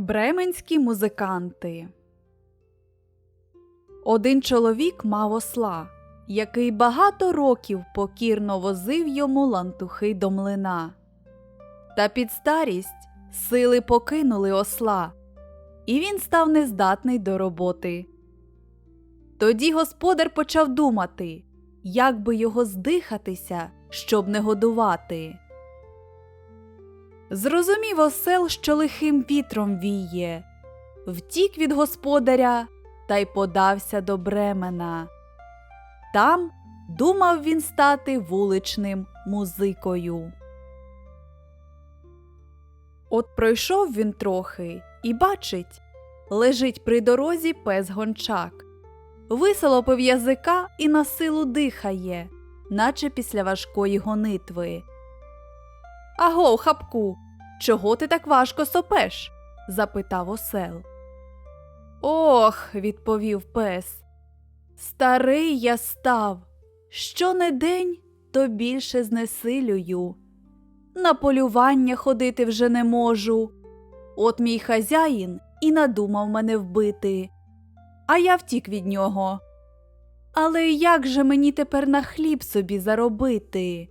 Бременські музиканти. Один чоловік мав осла, який багато років покірно возив йому лантухи до млина. Та під старість сили покинули осла, і він став нездатний до роботи. Тоді господар почав думати, як би його здихатися, щоб не годувати. Зрозумів осел, що лихим вітром віє, втік від господаря та й подався до Бремена. Там думав він стати вуличним музикою. От пройшов він трохи і бачить лежить при дорозі пес гончак. Висолопив язика і на силу дихає, наче після важкої гонитви. Аго, хапку, чого ти так важко сопеш? запитав осел. Ох, відповів пес. Старий я став. Що не день, то більше знесилюю. На полювання ходити вже не можу. От мій хазяїн і надумав мене вбити, а я втік від нього. Але як же мені тепер на хліб собі заробити?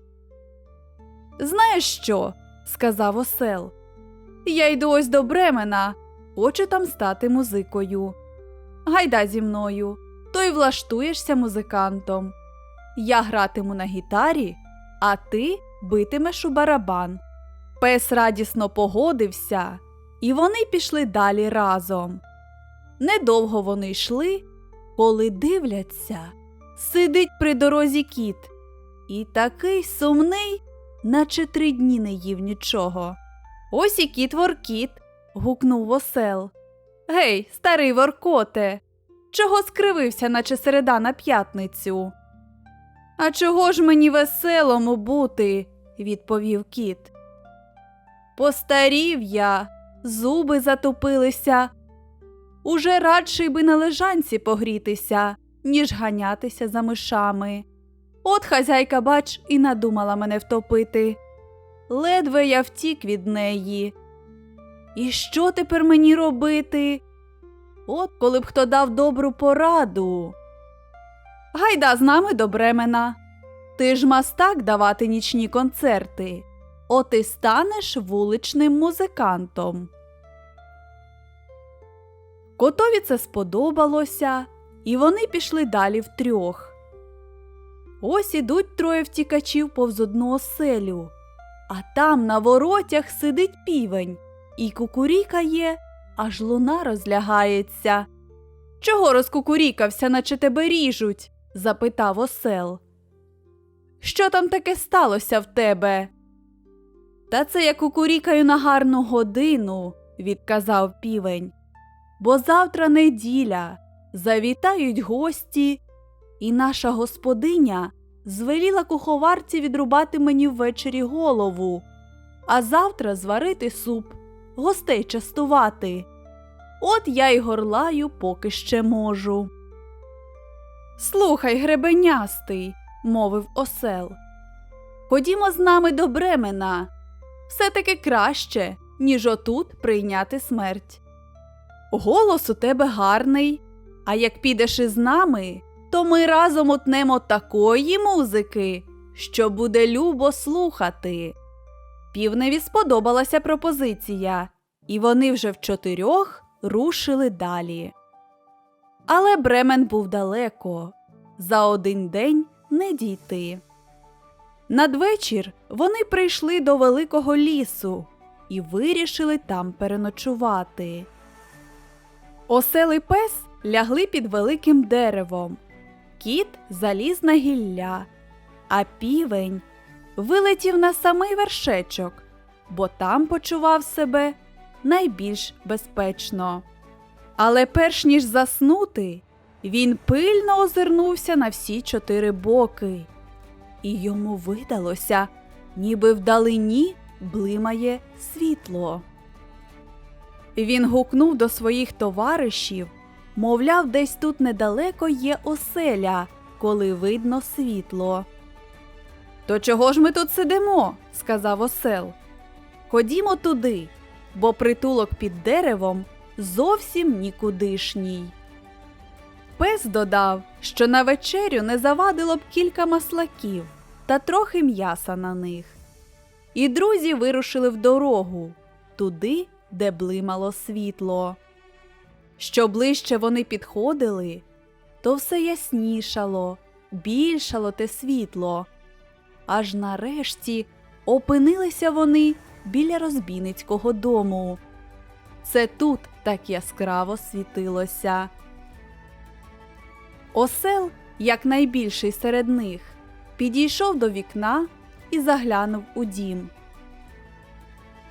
Знаєш що? сказав осел. Я йду ось до Бремена, хочу там стати музикою. Гайда зі мною, то й влаштуєшся музикантом. Я гратиму на гітарі, а ти битимеш у барабан. Пес радісно погодився, і вони пішли далі разом. Недовго вони йшли, коли дивляться, сидить при дорозі кіт, і такий сумний, наче три дні не їв нічого. Ось і кіт воркіт. гукнув восел. Гей, старий воркоте, чого скривився, наче середа на п'ятницю? А чого ж мені веселому бути? відповів кіт. Постарів я, зуби затупилися. Уже радший би на лежанці погрітися, ніж ганятися за мишами. От хазяйка, бач, і надумала мене втопити. Ледве я втік від неї. І що тепер мені робити? От коли б хто дав добру пораду. Гайда з нами до Бремена. Ти ж мастак давати нічні концерти. От і станеш вуличним музикантом. Котові це сподобалося, і вони пішли далі втрьох. Ось ідуть троє втікачів повз одну оселю, а там на воротях сидить півень і кукурікає, аж луна розлягається. Чого розкукурікався, наче тебе ріжуть? запитав осел. Що там таке сталося в тебе? Та це я кукурікаю на гарну годину, відказав півень. Бо завтра неділя, завітають гості, і наша господиня звеліла куховарці відрубати мені ввечері голову, а завтра зварити суп, гостей частувати. От я й горлаю, поки ще можу. Слухай, гребенястий, мовив осел. Ходімо з нами до Бремена. Все таки краще, ніж отут прийняти смерть. Голос у тебе гарний, а як підеш із нами, то ми разом утнемо такої музики, що буде любо слухати. Півневі сподобалася пропозиція, і вони вже в чотирьох рушили далі. Але Бремен був далеко, за один день не дійти. Надвечір вони прийшли до великого лісу і вирішили там переночувати. Осел і пес лягли під великим деревом, кіт заліз на гілля, а півень вилетів на самий вершечок, бо там почував себе найбільш безпечно. Але перш ніж заснути, він пильно озирнувся на всі чотири боки, і йому видалося, ніби вдалині блимає світло. Він гукнув до своїх товаришів, мовляв, десь тут недалеко є оселя, коли видно світло. То чого ж ми тут сидимо? сказав осел. Ходімо туди, бо притулок під деревом зовсім нікудишній. Пес додав, що на вечерю не завадило б кілька маслаків та трохи м'яса на них. І друзі вирушили в дорогу туди, де блимало світло. Що ближче вони підходили, то все яснішало, більшало те світло. Аж нарешті опинилися вони біля розбійницького дому. Це тут так яскраво світилося. Осел, як найбільший серед них, підійшов до вікна і заглянув у дім.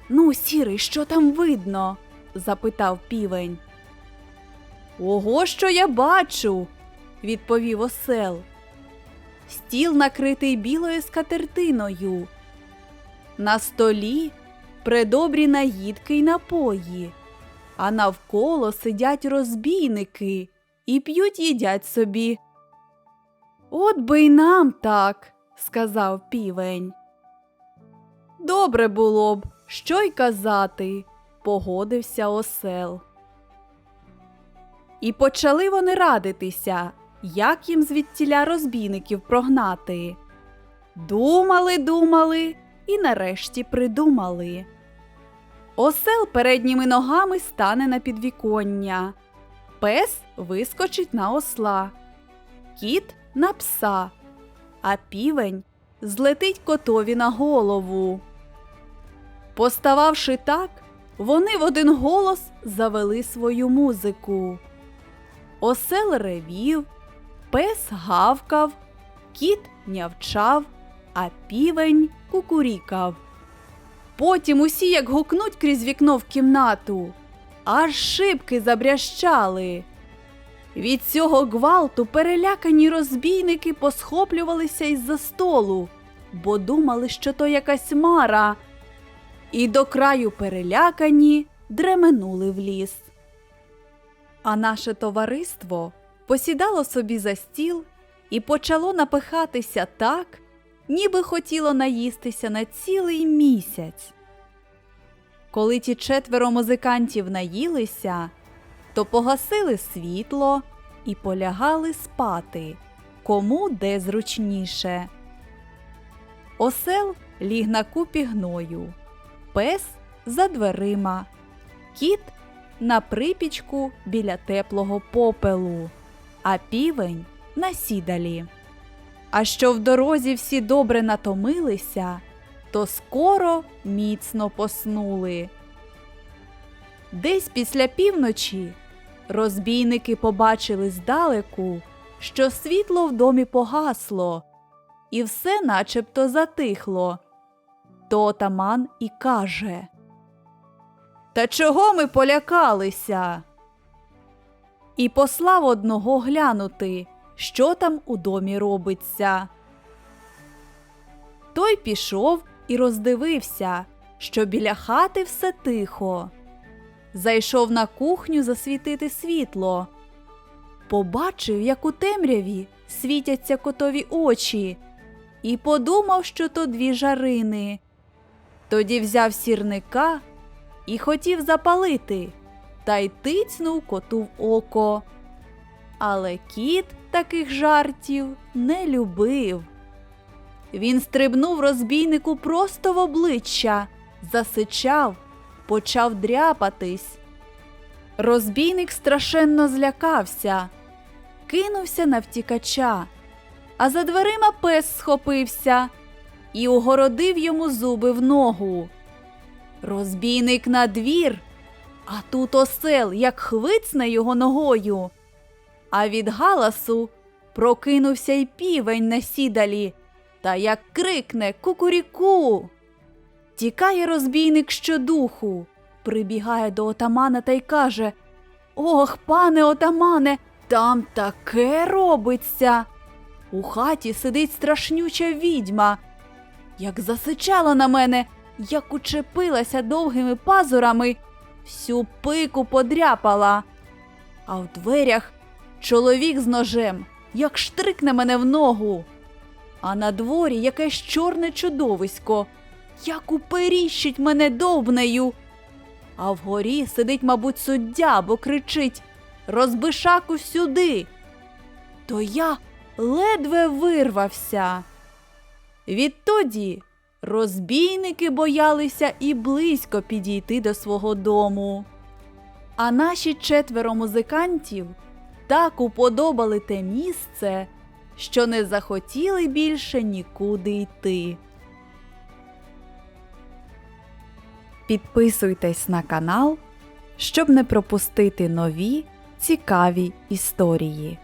Ну, сірий, що там видно? запитав півень. Ого, що я бачу, відповів осел. Стіл накритий білою скатертиною. На столі предобрі наїдки й напої, а навколо сидять розбійники і п'ють їдять собі. От би й нам так, сказав півень. Добре було б, що й казати, погодився осел. І почали вони радитися, як їм звідтіля розбійників прогнати. Думали, думали і нарешті придумали. Осел передніми ногами стане на підвіконня, пес вискочить на осла, кіт на пса, а півень злетить котові на голову. Постававши так, вони в один голос завели свою музику. Осел ревів, пес гавкав, кіт нявчав, а півень кукурікав. Потім усі як гукнуть крізь вікно в кімнату, аж шибки забрящали. Від цього гвалту перелякані розбійники посхоплювалися із-за столу, бо думали, що то якась мара, і до краю перелякані дременули в ліс. А наше товариство посідало собі за стіл і почало напихатися так, ніби хотіло наїстися на цілий місяць. Коли ті четверо музикантів наїлися, то погасили світло і полягали спати, кому де зручніше. Осел ліг на купі гною, пес за дверима, кіт на припічку біля теплого попелу, а півень на сідалі. А що в дорозі всі добре натомилися, то скоро міцно поснули. Десь після півночі розбійники побачили здалеку, що світло в домі погасло, і все начебто затихло. То отаман і каже Та чого ми полякалися? І послав одного глянути, що там у домі робиться. Той пішов і роздивився, що біля хати все тихо. Зайшов на кухню засвітити світло. Побачив, як у темряві світяться котові очі, і подумав, що то дві жарини. Тоді взяв сірника і хотів запалити, та й тицнув коту в око. Але кіт таких жартів не любив. Він стрибнув розбійнику просто в обличчя, засичав, почав дряпатись. Розбійник страшенно злякався, кинувся на втікача, а за дверима пес схопився і огородив йому зуби в ногу. Розбійник на двір, а тут осел, як хвицне його ногою. А від галасу прокинувся й півень на сідалі, та як крикне Кукуріку. Тікає розбійник щодуху, прибігає до отамана та й каже Ох, пане отамане, там таке робиться. У хаті сидить страшнюча відьма. Як засичала на мене, як учепилася довгими пазурами, всю пику подряпала. А в дверях чоловік з ножем, як штрикне мене в ногу. А на дворі якесь чорне чудовисько, як уперіщить мене довбнею. а вгорі сидить, мабуть, суддя, бо кричить Розбишаку сюди. То я ледве вирвався. Відтоді розбійники боялися і близько підійти до свого дому. А наші четверо музикантів так уподобали те місце, що не захотіли більше нікуди йти. Підписуйтесь на канал, щоб не пропустити нові цікаві історії.